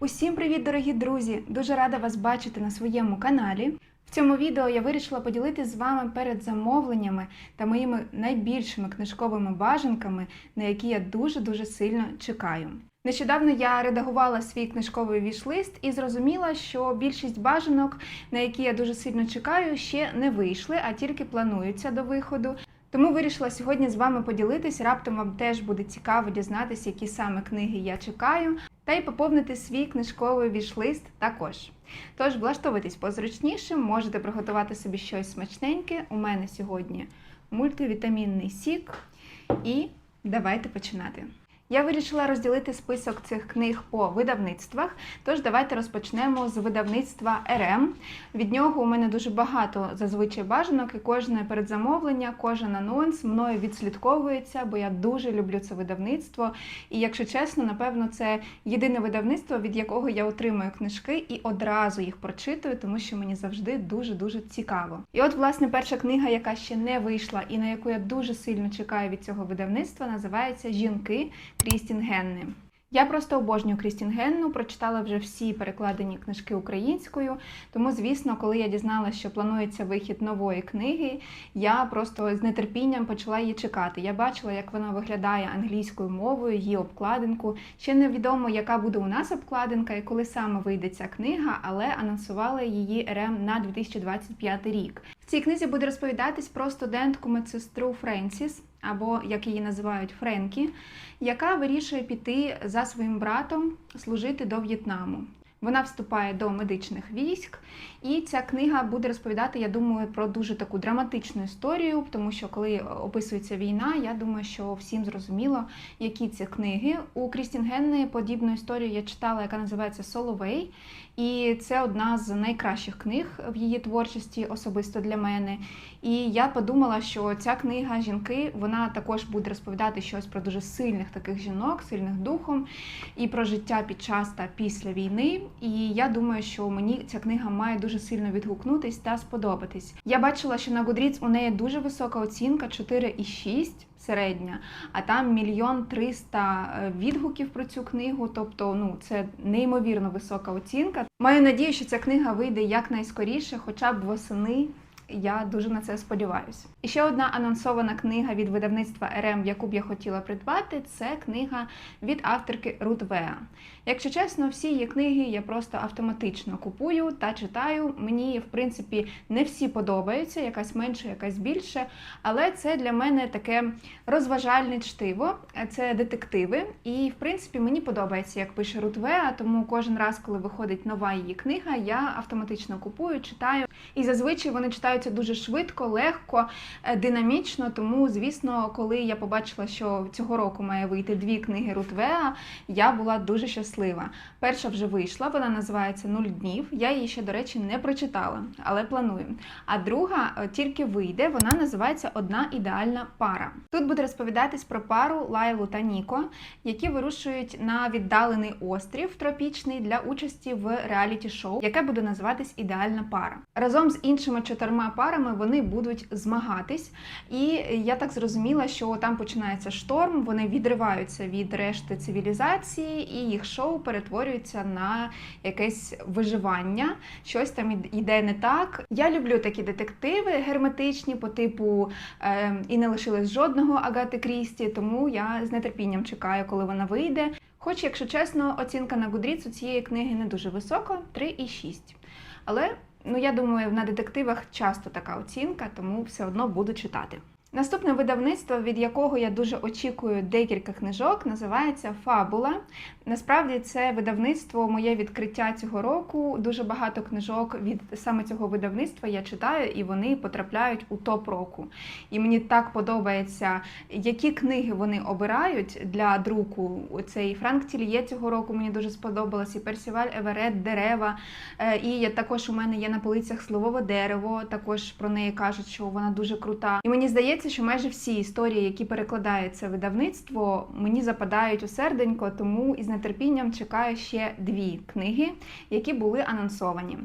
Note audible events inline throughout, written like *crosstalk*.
Усім привіт, дорогі друзі! Дуже рада вас бачити на своєму каналі. В цьому відео я вирішила поділитися з вами перед замовленнями та моїми найбільшими книжковими бажанками, на які я дуже-дуже сильно чекаю. Нещодавно я редагувала свій книжковий вішлист і зрозуміла, що більшість бажанок, на які я дуже сильно чекаю, ще не вийшли, а тільки плануються до виходу. Тому вирішила сьогодні з вами поділитись. Раптом вам теж буде цікаво дізнатися, які саме книги я чекаю, та й поповнити свій книжковий вішлист також. Тож влаштовуйтесь позручніше, можете приготувати собі щось смачненьке. У мене сьогодні мультивітамінний сік. І давайте починати. Я вирішила розділити список цих книг по видавництвах. Тож давайте розпочнемо з видавництва РМ. Від нього у мене дуже багато зазвичай бажанок, і кожне передзамовлення, кожен анонс мною відслідковується, бо я дуже люблю це видавництво. І якщо чесно, напевно, це єдине видавництво, від якого я отримую книжки і одразу їх прочитую, тому що мені завжди дуже дуже цікаво. І от, власне, перша книга, яка ще не вийшла, і на яку я дуже сильно чекаю від цього видавництва, називається Жінки. Крістін Генни. Я просто обожнюю Крістін Генну, прочитала вже всі перекладені книжки українською. Тому, звісно, коли я дізналася, що планується вихід нової книги, я просто з нетерпінням почала її чекати. Я бачила, як вона виглядає англійською мовою, її обкладинку. Ще невідомо, яка буде у нас обкладинка і коли саме вийде ця книга, але анонсували її РМ на 2025 рік. В цій книзі буде розповідатись про студентку медсестру Френсіс, або як її називають Френкі, яка вирішує піти за своїм братом служити до В'єтнаму. Вона вступає до медичних військ, і ця книга буде розповідати, я думаю, про дуже таку драматичну історію, тому що коли описується війна, я думаю, що всім зрозуміло, які ці книги. У Крістін Генни подібну історію я читала, яка називається Соловей. І це одна з найкращих книг в її творчості, особисто для мене. І я подумала, що ця книга Жінки вона також буде розповідати щось про дуже сильних таких жінок, сильних духом, і про життя під час та після війни. І я думаю, що мені ця книга має дуже сильно відгукнутись та сподобатись. Я бачила, що на Goodreads у неї дуже висока оцінка 4,6 середня, а там мільйон триста відгуків про цю книгу. Тобто, ну це неймовірно висока оцінка. Маю надію, що ця книга вийде якнайскоріше, хоча б восени. Я дуже на це сподіваюся. І ще одна анонсована книга від видавництва РМ, яку б я хотіла придбати, це книга від авторки Рут Веа. Якщо чесно, всі її книги я просто автоматично купую та читаю. Мені, в принципі, не всі подобаються, якась менше, якась більше. Але це для мене таке розважальне чтиво, це детективи. І, в принципі, мені подобається, як пише Рут Веа, тому кожен раз, коли виходить нова її книга, я автоматично купую, читаю. І зазвичай вони читаються дуже швидко, легко, динамічно. Тому, звісно, коли я побачила, що цього року має вийти дві книги Рут Веа, я була дуже щаслива. Перша вже вийшла, вона називається Нуль днів. Я її ще, до речі, не прочитала, але планую. А друга тільки вийде, вона називається Одна ідеальна пара. Тут буде розповідатись про пару Лайлу та Ніко, які вирушують на віддалений острів тропічний для участі в реаліті-шоу, яке буде називатись Ідеальна пара. Разом з іншими чотирма парами вони будуть змагатись. І я так зрозуміла, що там починається шторм, вони відриваються від решти цивілізації, і їх шоу перетворюється на якесь виживання. Щось там іде не так. Я люблю такі детективи герметичні по типу е, і не лишилось жодного Агати Крісті, тому я з нетерпінням чекаю, коли вона вийде. Хоч, якщо чесно, оцінка на Goodreads у цієї книги не дуже висока 3,6. Але ну я думаю, на детективах часто така оцінка, тому все одно буду читати. Наступне видавництво, від якого я дуже очікую декілька книжок, називається Фабула. Насправді це видавництво моє відкриття цього року. Дуже багато книжок від саме цього видавництва я читаю, і вони потрапляють у топ року. І мені так подобається, які книги вони обирають для друку. Цей Франк Тільє цього року мені дуже сподобалось, і Персіваль Еверет, Дерева. І я також у мене є на полицях словове дерево. Також про неї кажуть, що вона дуже крута. І мені здається що майже всі історії, які перекладається видавництво, мені западають у серденько, тому із нетерпінням чекаю ще дві книги, які були анонсовані.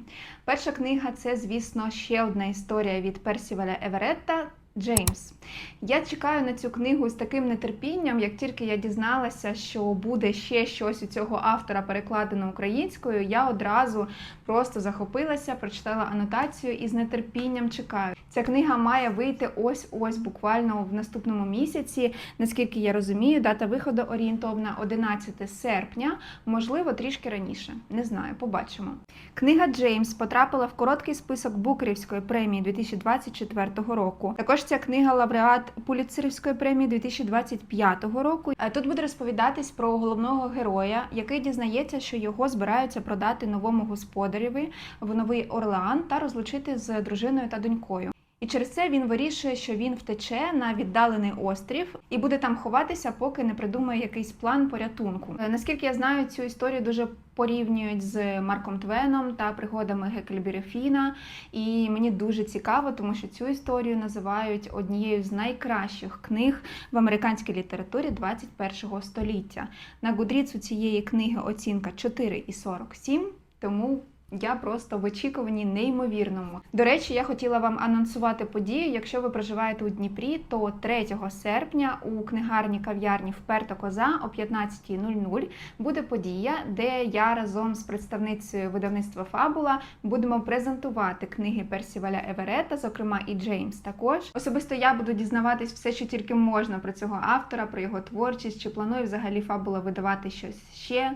Перша книга це, звісно, ще одна історія від Персіваля Еверетта. Джеймс. Я чекаю на цю книгу з таким нетерпінням, як тільки я дізналася, що буде ще щось у цього автора перекладено українською, я одразу просто захопилася, прочитала анотацію і з нетерпінням чекаю. Ця книга має вийти ось-ось буквально в наступному місяці. Наскільки я розумію, дата виходу орієнтовна 11 серпня, можливо, трішки раніше. Не знаю, побачимо. Книга Джеймс потрапила в короткий список Букерівської премії 2024 року. Також ця книга лауреат Пуліцерівської премії 2025 року. Е, Тут буде розповідатись про головного героя, який дізнається, що його збираються продати новому господареві в Новий Орлеан та розлучити з дружиною та донькою. І через це він вирішує, що він втече на віддалений острів і буде там ховатися, поки не придумає якийсь план порятунку. Е, Наскільки я знаю, цю історію дуже порівнюють з Марком Твеном та пригодами Гекльбері Фіна. І мені дуже цікаво, тому що цю історію називають однією з найкращих книг в американській літературі 21 століття. На Гудріц у цієї книги оцінка 4,47, тому я просто в очікуванні неймовірному. До речі, я хотіла вам анонсувати подію. Якщо ви проживаєте у Дніпрі, то 3 серпня у книгарні кав'ярні Вперта Коза о 15.00 буде подія, де я разом з представницею видавництва Фабула будемо презентувати книги Персіваля Еверета, зокрема і Джеймс. Також особисто я буду дізнаватись все, що тільки можна про цього автора, про його творчість, чи планує взагалі Фабула видавати щось ще,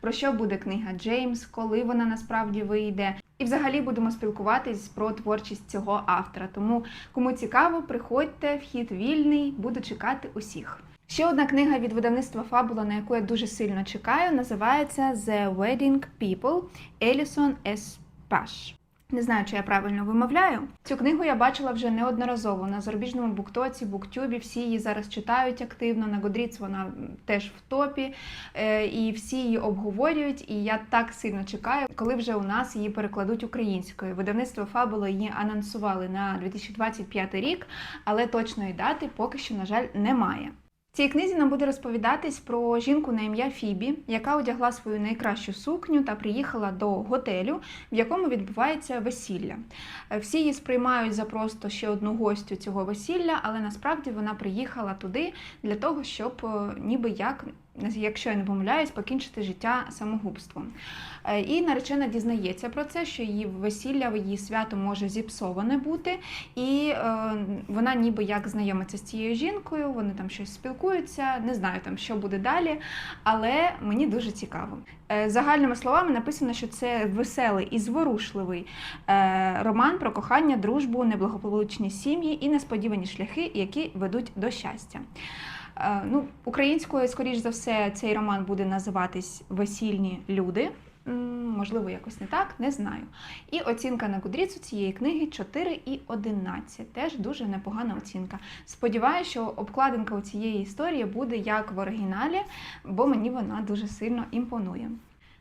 про що буде книга Джеймс, коли вона насправді вийде. І взагалі будемо спілкуватись про творчість цього автора. Тому кому цікаво, приходьте, вхід вільний, буду чекати усіх. Ще одна книга від видавництва Фабула, на яку я дуже сильно чекаю, називається The Wedding People Елісон С. Не знаю, чи я правильно вимовляю. Цю книгу я бачила вже неодноразово на зарубіжному буктоці, буктюбі. Всі її зараз читають активно. На Goodreads вона теж в топі, е, і всі її обговорюють. І я так сильно чекаю, коли вже у нас її перекладуть українською. Видавництво Фабула її анонсували на 2025 рік, але точної дати поки що, на жаль, немає. Цій книзі нам буде розповідатись про жінку на ім'я Фібі, яка одягла свою найкращу сукню та приїхала до готелю, в якому відбувається весілля. Е, Всі її сприймають за просто ще одну гостю цього весілля, але насправді вона приїхала туди для того, щоб е, ніби як. Якщо я не помиляюсь, покінчити життя самогубством. Е, І наречена дізнається про це, що її весілля, її свято може зіпсоване бути, і е, вона ніби як знайомиться з цією жінкою, вони там щось спілкуються, не знаю там, що буде далі, але мені дуже цікаво. Е, Загальними словами написано, що це веселий і зворушливий роман про кохання, дружбу, неблагополучні сім'ї і несподівані шляхи, які ведуть до щастя. Е, Ну, українською, скоріш за все, цей роман буде називатись Весільні люди. Можливо, якось не так, не знаю. І оцінка на кудріцу цієї книги 4,11. Теж дуже непогана оцінка. Сподіваюся, що обкладинка у цієї історії буде як в оригіналі, бо мені вона дуже сильно імпонує.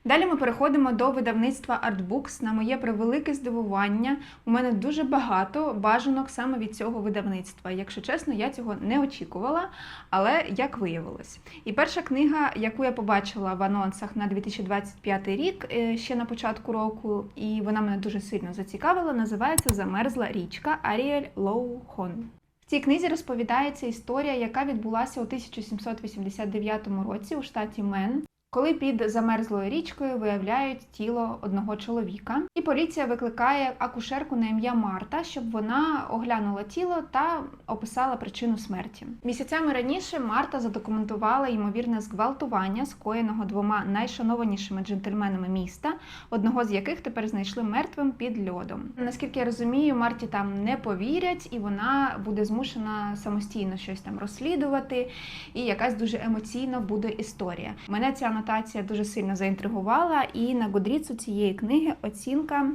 Далі ми переходимо до видавництва Artbooks. На моє превелике здивування, у мене дуже багато бажанок саме від цього видавництва. Якщо чесно, я цього не очікувала, але як виявилось. І перша книга, яку я побачила в анонсах на 2025 рік, е, ще на початку року, і вона мене дуже сильно зацікавила, називається Замерзла річка Аріель Лоухон. В цій книзі розповідається історія, яка відбулася у 1789 році у штаті Мен. Коли під замерзлою річкою виявляють тіло одного чоловіка, і поліція викликає акушерку на ім'я Марта, щоб вона оглянула тіло та описала причину смерті. Місяцями раніше Марта задокументувала ймовірне зґвалтування, скоєного двома найшанованішими джентльменами міста, одного з яких тепер знайшли мертвим під льодом. Наскільки я розумію, Марті там не повірять, і вона буде змушена самостійно щось там розслідувати, і якась дуже емоційна буде історія. Мене ця анотація дуже сильно заінтригувала, і на Goodreads у цієї книги оцінка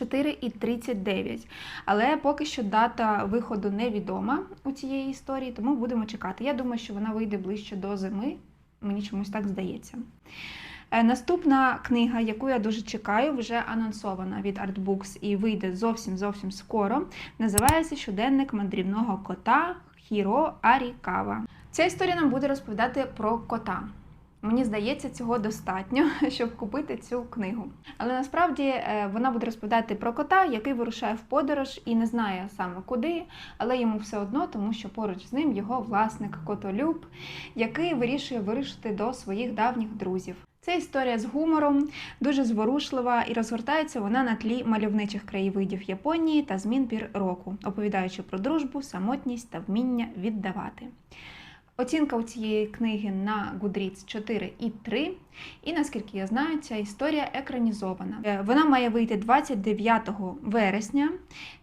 4,39. Але поки що дата виходу невідома у цієї історії, тому будемо чекати. Я думаю, що вона вийде ближче до зими. Мені чомусь так здається. Е, Наступна книга, яку я дуже чекаю, вже анонсована від Artbooks і вийде зовсім зовсім скоро. Називається Щоденник мандрівного кота Хіро Арікава. Ця історія нам буде розповідати про кота. Мені здається, цього достатньо, *laughs* щоб купити цю книгу. Але насправді е, вона буде розповідати про кота, який вирушає в подорож і не знає саме куди, але йому все одно, тому що поруч з ним його власник котолюб, який вирішує вирушити до своїх давніх друзів. Це історія з гумором, дуже зворушлива і розгортається вона на тлі мальовничих краєвидів Японії та змін пір року, оповідаючи про дружбу, самотність та вміння віддавати. Оцінка у цієї книги на Goodreads 4,3. І наскільки я знаю, ця історія екранізована. Е, Вона має вийти 29 вересня.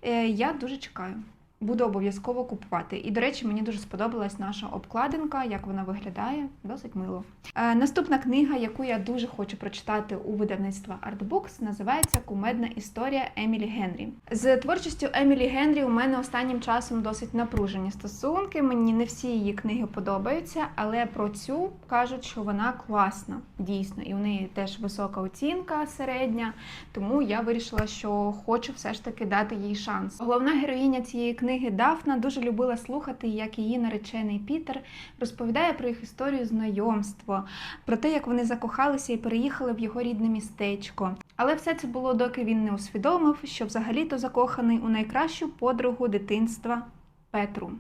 Е, Я дуже чекаю. Буду обов'язково купувати. І, до речі, мені дуже сподобалась наша обкладинка, як вона виглядає, досить мило. Е, наступна книга, яку я дуже хочу прочитати у видавництва Artbooks, називається Кумедна історія Емілі Генрі. З творчістю Емілі Генрі у мене останнім часом досить напружені стосунки. Мені не всі її книги подобаються, але про цю кажуть, що вона класна, дійсно, і у неї теж висока оцінка середня. Тому я вирішила, що хочу все ж таки дати їй шанс. Головна героїня цієї книги Дафна дуже любила слухати, як її наречений Пітер розповідає про їх історію знайомства, про те, як вони закохалися і переїхали в його рідне містечко. Але все це було, доки він не усвідомив, що взагалі-то закоханий у найкращу подругу дитинства Петру.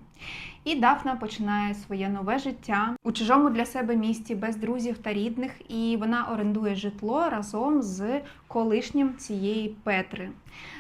І Дафна починає своє нове життя у чужому для себе місті без друзів та рідних, і вона орендує житло разом з колишнім цієї Петри.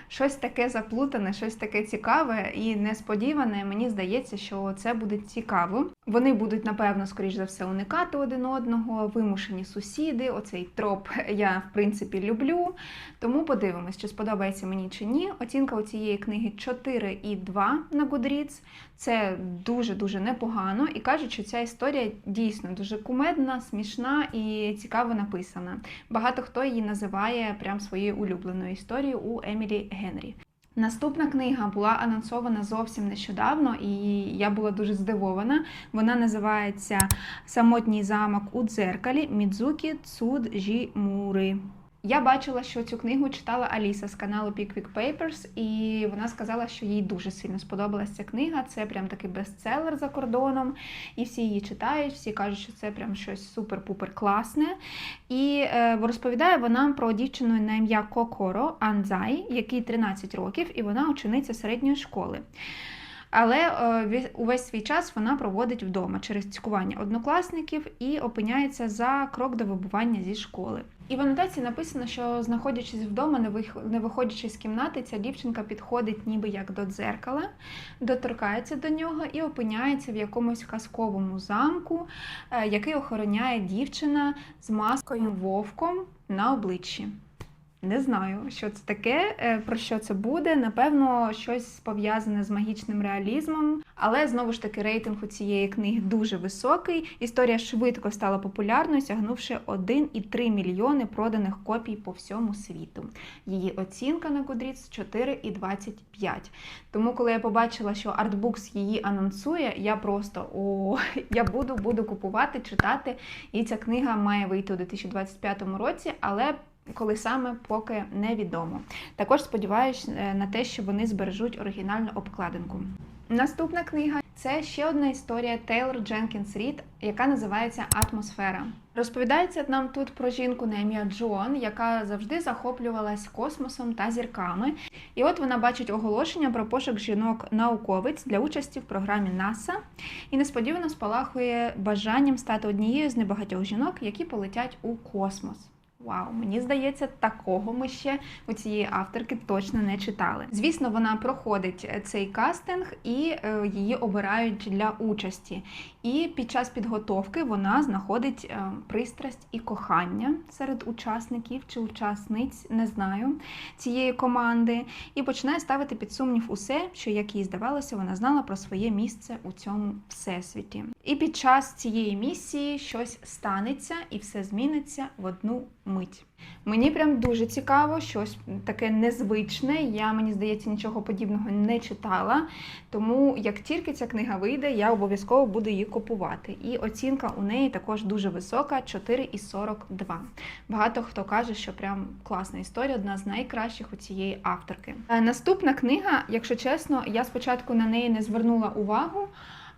Щось таке заплутане, щось таке цікаве і несподіване. Мені здається, що це буде цікаво. Вони будуть, напевно, скоріш за все, уникати один одного, вимушені сусіди. Оцей троп я в принципі люблю. Тому подивимось, чи сподобається мені чи ні. Оцінка у цієї книги 4,2 на Goodreads. Це дуже-дуже непогано. І кажуть, що ця історія дійсно дуже кумедна, смішна і цікаво написана. Багато хто її називає прям своєю улюбленою історією у Емілі Генрі. Наступна книга була анонсована зовсім нещодавно, і я була дуже здивована. Вона називається Самотній замок у дзеркалі Мідзукі Цуджімури. Я бачила, що цю книгу читала Аліса з каналу Pickwick Papers, і вона сказала, що їй дуже сильно сподобалася ця книга. Це прям такий бестселер за кордоном, і всі її читають, всі кажуть, що це прям щось супер-пупер класне. І е, розповідає вона про дівчину на ім'я Кокоро Анзай, якій 13 років, і вона учениця середньої школи. Але е, увесь свій час вона проводить вдома через цькування однокласників і опиняється за крок до вибування зі школи. І в анотації написано, що знаходячись вдома, не виходячи з кімнати, ця дівчинка підходить ніби як до дзеркала, доторкається до нього і опиняється в якомусь казковому замку, е, який охороняє дівчина з маскою вовком на обличчі. Не знаю, що це таке, е, про що це буде. Напевно, щось пов'язане з магічним реалізмом. Але знову ж таки рейтинг у цієї книги дуже високий. Історія швидко стала популярною, сягнувши 1,3 мільйони проданих копій по всьому світу. Її оцінка на Goodreads 4,25. Тому, коли я побачила, що Artbooks її анонсує, я просто о, *laughs* я буду, буду купувати, читати. І ця книга має вийти у 2025 році, але коли саме поки невідомо. Також сподіваюся на те, що вони збережуть оригінальну обкладинку. Наступна книга це ще одна історія Тейлор Дженкінс Рід, яка називається Атмосфера. Розповідається нам тут про жінку на ім'я Джон, яка завжди захоплювалась космосом та зірками. І от вона бачить оголошення про пошук жінок-науковиць для участі в програмі НАСА і несподівано спалахує бажанням стати однією з небагатьох жінок, які полетять у космос. Вау, мені здається, такого ми ще у цієї авторки точно не читали. Звісно, вона проходить е, цей кастинг і е, її обирають для участі. І під час підготовки вона знаходить е, пристрасть і кохання серед учасників чи учасниць, не знаю, цієї команди, і починає ставити під сумнів усе, що, як їй здавалося, вона знала про своє місце у цьому всесвіті. І під час цієї місії щось станеться і все зміниться в одну мить. Мені прям дуже цікаво, щось таке незвичне. Я, мені здається, нічого подібного не читала. Тому як тільки ця книга вийде, я обов'язково буду її купувати. І оцінка у неї також дуже висока 4,42. Багато хто каже, що прям класна історія, одна з найкращих у цієї авторки. Е, Наступна книга, якщо чесно, я спочатку на неї не звернула увагу.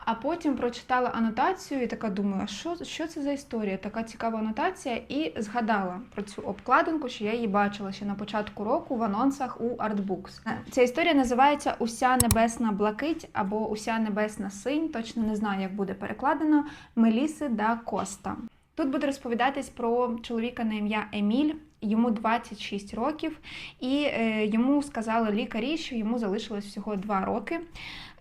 А потім прочитала анотацію і така думаю, що, що це за історія? Така цікава анотація, і згадала про цю обкладинку, що я її бачила ще на початку року в анонсах у Artbooks. Ця історія називається Уся небесна блакить або Уся небесна синь. Точно не знаю, як буде перекладено Меліси да Коста. Тут буде розповідатись про чоловіка на ім'я Еміль. Йому 26 років, і е, йому сказали лікарі, що йому залишилось всього 2 роки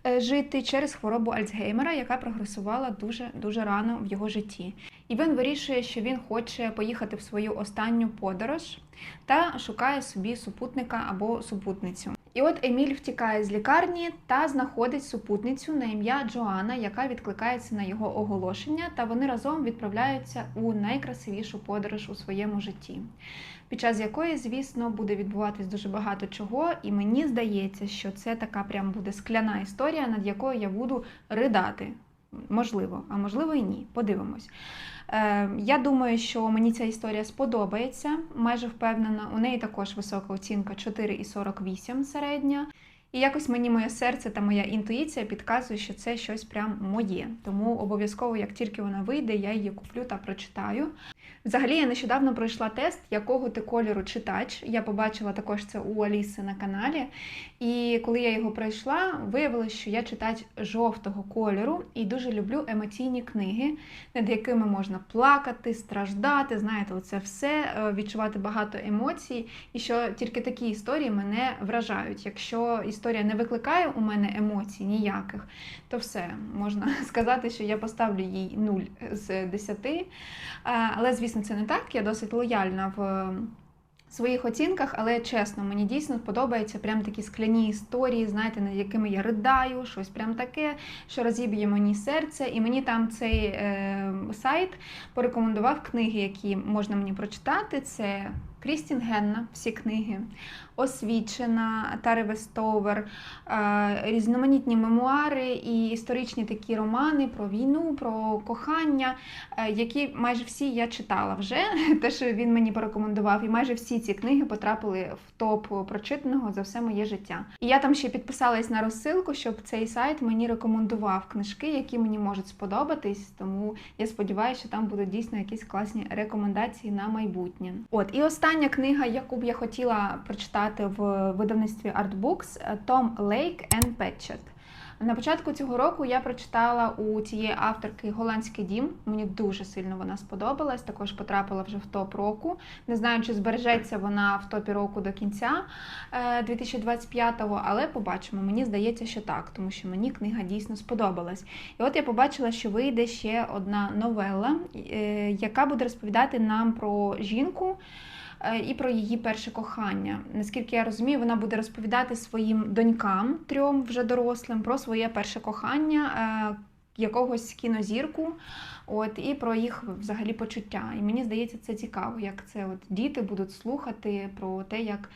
жити через хворобу Альцгеймера, яка прогресувала дуже дуже рано в його житті. І він вирішує, що він хоче поїхати в свою останню подорож та шукає собі супутника або супутницю. І от Еміль втікає з лікарні та знаходить супутницю на ім'я Джоанна, яка відкликається на його оголошення, та вони разом відправляються у найкрасивішу подорож у своєму житті, під час якої, звісно, буде відбуватись дуже багато чого, і мені здається, що це така прям буде скляна історія, над якою я буду ридати. Можливо, а можливо і ні. Подивимось. Е, я думаю, що мені ця історія сподобається, майже впевнена. У неї також висока оцінка 4,48 середня. І якось мені моє серце та моя інтуїція підказує, що це щось прям моє. Тому обов'язково, як тільки вона вийде, я її куплю та прочитаю. Взагалі, я нещодавно пройшла тест, якого ти кольору читач. Я побачила також це у Аліси на каналі. І коли я його пройшла, виявилося, що я читач жовтого кольору і дуже люблю емоційні книги, над якими можна плакати, страждати. Знаєте, це все е, відчувати багато емоцій, і що тільки такі історії мене вражають. Якщо історія не викликає у мене емоцій ніяких, то все можна *laughs* сказати, що я поставлю їй 0 з 10. Е, Але, звісно, це не так. Я досить лояльна в своїх оцінках, але чесно, мені дійсно подобаються прям такі скляні історії, знаєте, над якими я ридаю, щось прям таке, що розіб'є мені серце. І мені там цей е, сайт порекомендував книги, які можна мені прочитати. Це Крістін Генна, всі книги, Освічена, Тари Вестовер, е, різноманітні мемуари і історичні такі романи про війну, про кохання, е, які майже всі я читала вже, *laughs* те, що він мені порекомендував, і майже всі ці книги потрапили в топ прочитаного за все моє життя. І я там ще підписалась на розсилку, щоб цей сайт мені рекомендував книжки, які мені можуть сподобатись. Тому я сподіваюся, що там будуть дійсно якісь класні рекомендації на майбутнє. От і остання книга, яку б я хотіла прочитати в видавництві Artbooks, Том Лейк and Петчет. На початку цього року я прочитала у цієї авторки Голландський дім. Мені дуже сильно вона сподобалась. Також потрапила вже в топ року. Не знаю, чи збережеться вона в топі року до кінця 2025-го, але побачимо. Мені здається, що так, тому що мені книга дійсно сподобалась. І от я побачила, що вийде ще одна новела, е, яка буде розповідати нам про жінку. Е, І про її перше кохання. Наскільки я розумію, вона буде розповідати своїм донькам, трьом вже дорослим, про своє перше кохання, е, якогось кінозірку, от, і про їх взагалі почуття. І мені здається, це цікаво, як це от діти будуть слухати про те, як.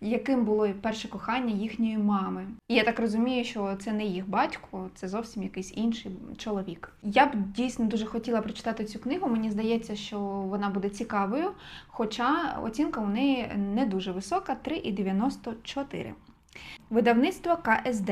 Яким було перше кохання їхньої мами, і я так розумію, що це не їх батько, це зовсім якийсь інший чоловік. Я б дійсно дуже хотіла прочитати цю книгу. Мені здається, що вона буде цікавою, хоча оцінка у неї не дуже висока 3,94. Видавництво КСД.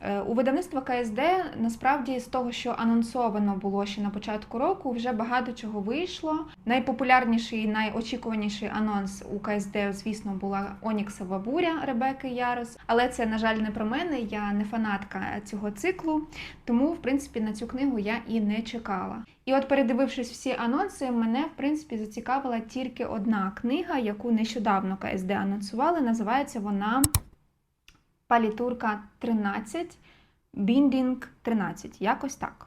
Е, У видавництва КСД насправді з того, що анонсовано було ще на початку року, вже багато чого вийшло. Найпопулярніший, найочікуваніший анонс у КСД, звісно, була Оніксова буря Ребекки Ярос. Але це, на жаль, не про мене. Я не фанатка цього циклу, тому, в принципі, на цю книгу я і не чекала. І от, передивившись всі анонси, мене в принципі зацікавила тільки одна книга, яку нещодавно КСД анонсували. Називається вона Палітурка 13, Біндінг 13. Якось так.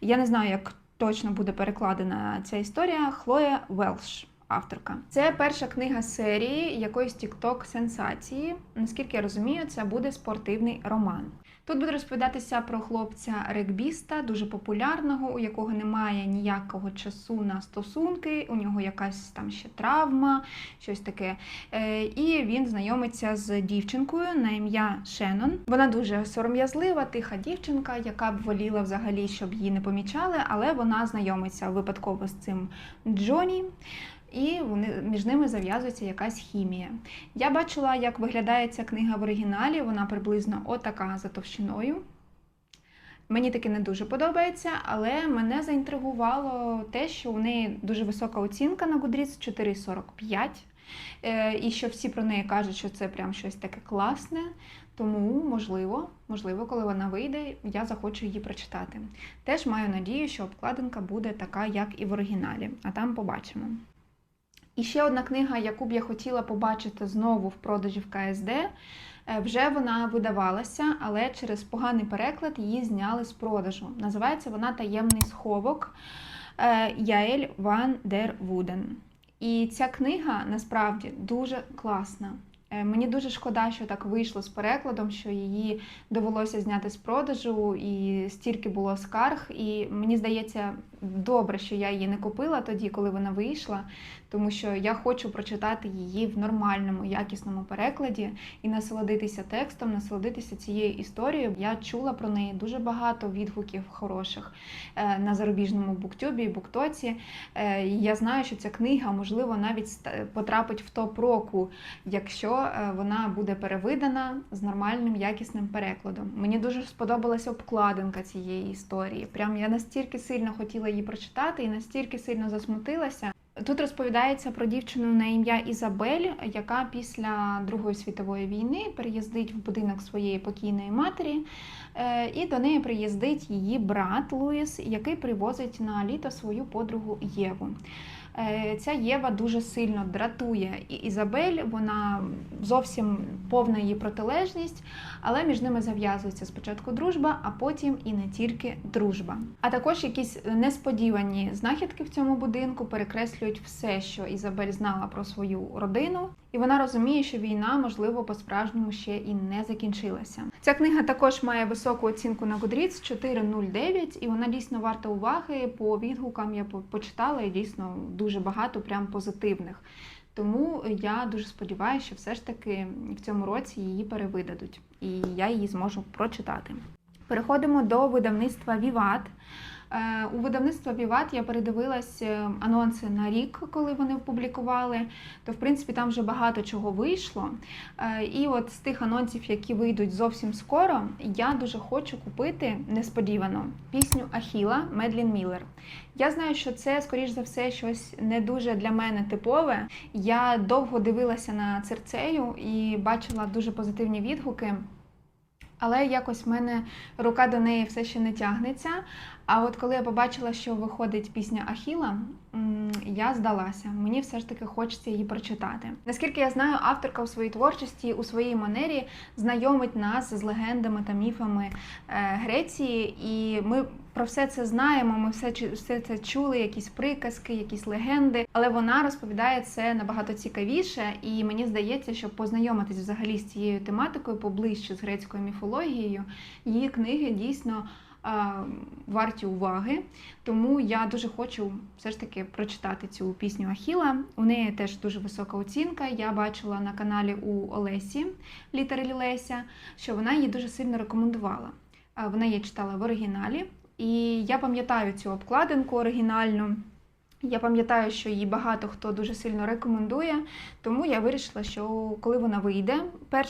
Я не знаю, як точно буде перекладена ця історія. Хлоя Велш, авторка. Це перша книга серії якоїсь TikTok сенсації. Наскільки я розумію, це буде спортивний роман. Тут буде розповідатися про хлопця регбіста, дуже популярного, у якого немає ніякого часу на стосунки, у нього якась там ще травма, щось таке. Е, І він знайомиться з дівчинкою на ім'я Шеннон. Вона дуже сором'язлива, тиха дівчинка, яка б воліла взагалі, щоб її не помічали, але вона знайомиться випадково з цим Джоні. І вони між ними зав'язується якась хімія. Я бачила, як виглядає ця книга в оригіналі. Вона приблизно отака за товщиною. Мені таки не дуже подобається, але мене заінтригувало те, що у неї дуже висока оцінка на Goodreads 4,45. Е, І що всі про неї кажуть, що це прям щось таке класне. Тому, можливо, можливо, коли вона вийде, я захочу її прочитати. Теж маю надію, що обкладинка буде така, як і в оригіналі, а там побачимо. І ще одна книга, яку б я хотіла побачити знову в продажі в КСД. е, Вже вона видавалася, але через поганий переклад її зняли з продажу. Називається вона Таємний сховок е, Яель Ван дер Вуден. І ця книга насправді дуже класна. Е, Мені дуже шкода, що так вийшло з перекладом, що її довелося зняти з продажу, і стільки було скарг. І мені здається, добре, що я її не купила тоді, коли вона вийшла, тому що я хочу прочитати її в нормальному, якісному перекладі і насолодитися текстом, насолодитися цією історією. Я чула про неї дуже багато відгуків хороших е, на зарубіжному буктюбі і буктоці. Е, Я знаю, що ця книга, можливо, навіть потрапить в топ року, якщо е, вона буде перевидана з нормальним якісним перекладом. Мені дуже сподобалася обкладинка цієї історії. Прям я настільки сильно хотіла її прочитати і настільки сильно засмутилася. Тут розповідається про дівчину на ім'я Ізабель, яка після Другої світової війни переїздить в будинок своєї покійної матері, Е, і до неї приїздить її брат Луїс, який привозить на літо свою подругу Єву. Е, Ця Єва дуже сильно дратує і Ізабель, вона зовсім повна її протилежність, але між ними зав'язується спочатку дружба, а потім і не тільки дружба. А також якісь несподівані знахідки в цьому будинку перекреслюють все, що Ізабель знала про свою родину, і вона розуміє, що війна, можливо, по-справжньому ще і не закінчилася. Ця книга також має високу оцінку на Goodreads 4.09, і вона дійсно варта уваги. По відгукам я почитала і дійсно дуже багато прям позитивних. Тому я дуже сподіваюся, що все ж таки в цьому році її перевидадуть, і я її зможу прочитати. Переходимо до видавництва Віват. Е, У видавництва Віват я передивилась е, анонси на рік, коли вони опублікували. То, в принципі, там вже багато чого вийшло. Е, І от з тих анонсів, які вийдуть зовсім скоро, я дуже хочу купити несподівано пісню Ахіла Медлін Міллер. Я знаю, що це, скоріш за все, щось не дуже для мене типове. Я довго дивилася на церцею і бачила дуже позитивні відгуки. Але якось в мене рука до неї все ще не тягнеться. А от коли я побачила, що виходить пісня Ахіла, я здалася. Мені все ж таки хочеться її прочитати. Наскільки я знаю, авторка у своїй творчості, у своїй манері знайомить нас з легендами та міфами е, Греції, і ми про все це знаємо. Ми все, все це чули, якісь приказки, якісь легенди. Але вона розповідає це набагато цікавіше, і мені здається, що познайомитись взагалі з цією тематикою поближче з грецькою міфологією, її книги дійсно варті уваги. Тому я дуже хочу все ж таки прочитати цю пісню Ахіла. У неї теж дуже висока оцінка. Я бачила на каналі у Олесі Літери Леся, що вона її дуже сильно рекомендувала. Вона її читала в оригіналі, і я пам'ятаю цю обкладинку оригінальну. Я пам'ятаю, що її багато хто дуже сильно рекомендує, тому я вирішила, що коли вона вийде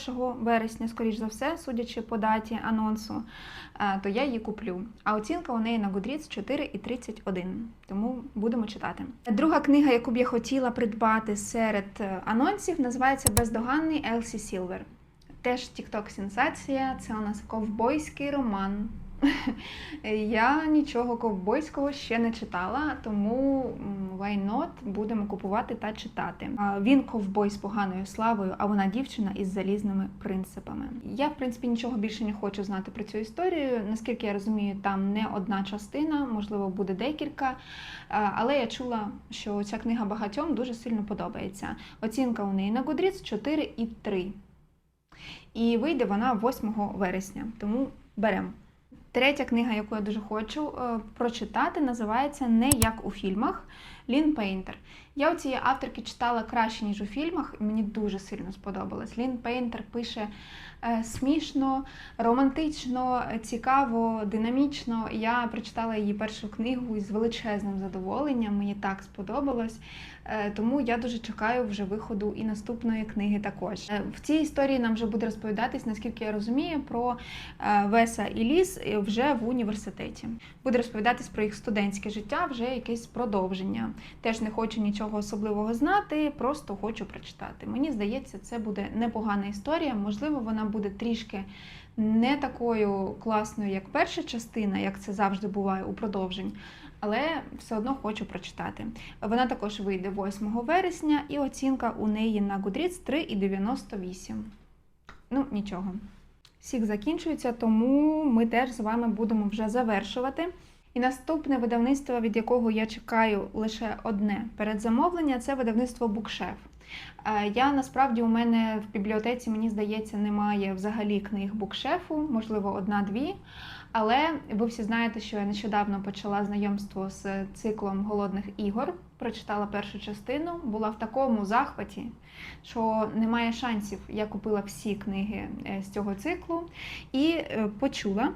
1 вересня, скоріш за все, судячи по даті анонсу, е, то я її куплю. А оцінка у неї на Goodreads 4,31, тому будемо читати. Друга книга, яку б я хотіла придбати серед е, анонсів, називається Бездоганний Елсі Сілвер. Теж TikTok сенсація це у нас ковбойський роман. *laughs* Я нічого ковбойського ще не читала, тому why not будемо купувати та читати. Він ковбой з поганою славою, а вона дівчина із залізними принципами. Я, в принципі, нічого більше не хочу знати про цю історію. Наскільки я розумію, там не одна частина, можливо, буде декілька. Але я чула, що ця книга багатьом дуже сильно подобається. Оцінка у неї на Goodreads 4,3. І вийде вона 8 вересня, тому беремо. Третя книга, яку я дуже хочу е, прочитати, називається Не як у фільмах. Лін Пейнтер. Я у цієї авторки читала краще, ніж у фільмах, і мені дуже сильно сподобалось. Лін Пейнтер пише е, смішно, романтично, е, цікаво, динамічно. Я прочитала її першу книгу із величезним задоволенням. Мені так сподобалось. Е, Тому я дуже чекаю вже виходу і наступної книги також. В цій історії нам вже буде розповідатись, наскільки я розумію, про Веса і Ліс вже в університеті. Буде розповідатись про їх студентське життя, вже якесь продовження. Теж не хочу нічого особливого знати, просто хочу прочитати. Мені здається, це буде непогана історія. Можливо, вона буде трішки не такою класною, як перша частина, як це завжди буває у продовжень. Але все одно хочу прочитати. Вона також вийде 8 вересня, і оцінка у неї на Goodreads 3,98. Ну, нічого. Сік закінчується, тому ми теж з вами будемо вже завершувати. І наступне видавництво, від якого я чекаю лише одне передзамовлення, це видавництво Букшеф. Е, Я насправді у мене в бібліотеці, мені здається, немає взагалі книг букшефу, можливо, одна-дві. Але ви всі знаєте, що я нещодавно почала знайомство з циклом голодних ігор. Прочитала першу частину, була в такому захваті, що немає шансів. Я купила всі книги е, з цього циклу і е, почула,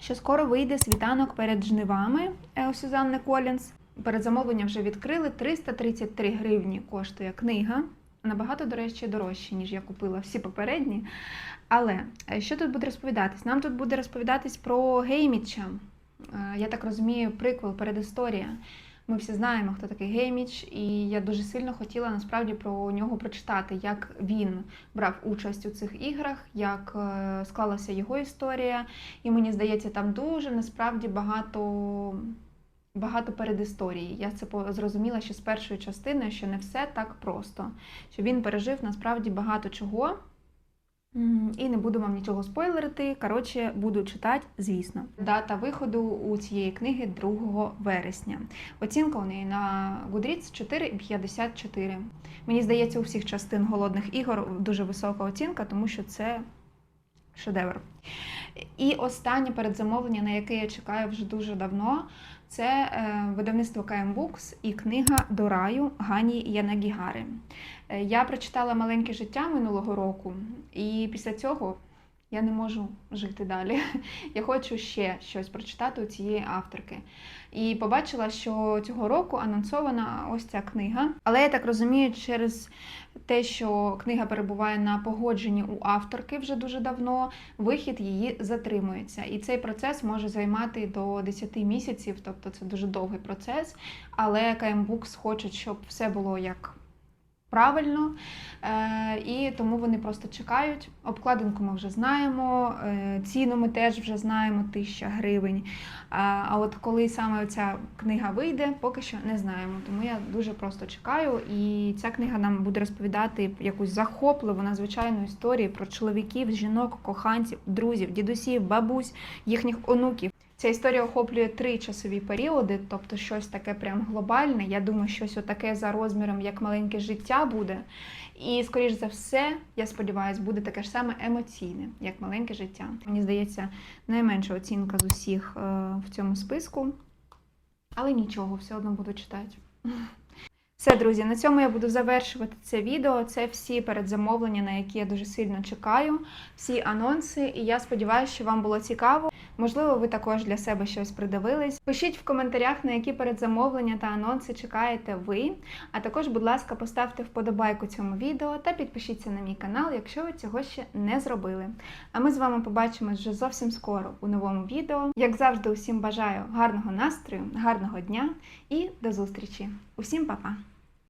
що скоро вийде світанок перед жнивами е, у Сюзанни Колінс. Передзамовлення вже відкрили. 333 гривні коштує книга. Набагато, до речі, дорожче, ніж я купила всі попередні. Але е, що тут буде розповідатись? Нам тут буде розповідатись про Гейміча. Е, Я так розумію, приквел, передісторія. Ми всі знаємо, хто такий Гейміч, і я дуже сильно хотіла насправді про нього прочитати, як він брав участь у цих іграх, як е, склалася його історія. І мені здається, там дуже насправді багато. Багато передісторії. Я це зрозуміла ще з першої частини, що не все так просто. Що він пережив насправді багато чого. І не буду вам нічого спойлерити. Коротше, буду читати, звісно. Дата виходу у цієї книги 2 вересня. Оцінка у неї на Goodreads 4,54. Мені здається, у всіх частин голодних ігор дуже висока оцінка, тому що це шедевр. І останнє передзамовлення, на яке я чекаю вже дуже давно, це е, видавництво KM Books і книга До раю Гані Янагігари. Е, Я прочитала маленьке життя минулого року, і після цього я не можу жити далі. *laughs* Я хочу ще щось прочитати у цієї авторки. І побачила, що цього року анонсована ось ця книга. Але я так розумію, через те, що книга перебуває на погодженні у авторки вже дуже давно, вихід її затримується. І цей процес може займати до 10 місяців, тобто це дуже довгий процес. Але KM Books хочуть, щоб все було як правильно, е, і тому вони просто чекають. Обкладинку ми вже знаємо, е, ціну ми теж вже знаємо, 1000 гривень. А, а от коли саме ця книга вийде, поки що не знаємо. Тому я дуже просто чекаю. І ця книга нам буде розповідати якусь захопливу, надзвичайну історію про чоловіків, жінок, коханців, друзів, дідусів, бабусь, їхніх онуків. Ця історія охоплює три часові періоди, тобто щось таке прям глобальне. Я думаю, щось отаке за розміром, як маленьке життя буде. І, скоріш за все, я сподіваюся, буде таке ж саме емоційне, як маленьке життя. Мені здається, найменша оцінка з усіх е, в цьому списку. Але нічого, все одно буду читати. Все, друзі, на цьому я буду завершувати це відео. Це всі передзамовлення, на які я дуже сильно чекаю, всі анонси. І я сподіваюся, що вам було цікаво. Можливо, ви також для себе щось придивились. Пишіть в коментарях, на які передзамовлення та анонси чекаєте ви. А також, будь ласка, поставте вподобайку цьому відео та підпишіться на мій канал, якщо ви цього ще не зробили. А ми з вами побачимось вже зовсім скоро у новому відео. Як завжди, усім бажаю гарного настрою, гарного дня і до зустрічі. Усім па-па!